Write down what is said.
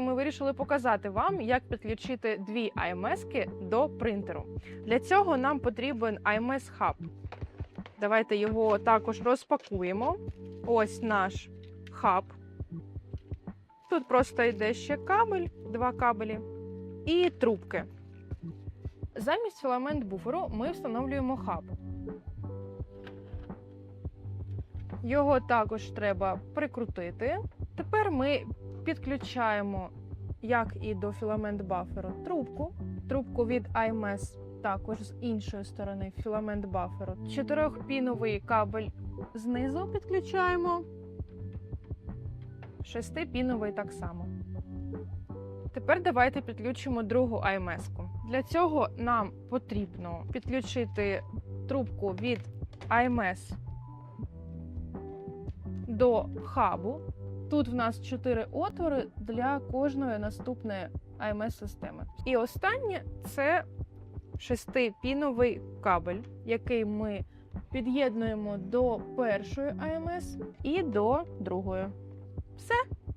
відео ми вирішили показати вам, як підключити дві АМСки до принтеру. Для цього нам потрібен IMS Hub. Давайте його також розпакуємо. Ось наш хаб. Тут просто йде ще кабель, два кабелі і трубки. Замість філамент буферу ми встановлюємо хаб. Його також треба прикрутити. Тепер ми підключаємо, як і до філамент баферу, трубку. Трубку від IMS також з іншої сторони філамент баферу. Чотирьохпіновий кабель знизу підключаємо. Шестипіновий так само. Тепер давайте підключимо другу IMS-ку. Для цього нам потрібно підключити трубку від IMS до хабу. Тут в нас чотири отвори для кожної наступної ams системи І останнє це шестипіновий кабель, який ми під'єднуємо до першої АМС і до другої. Все,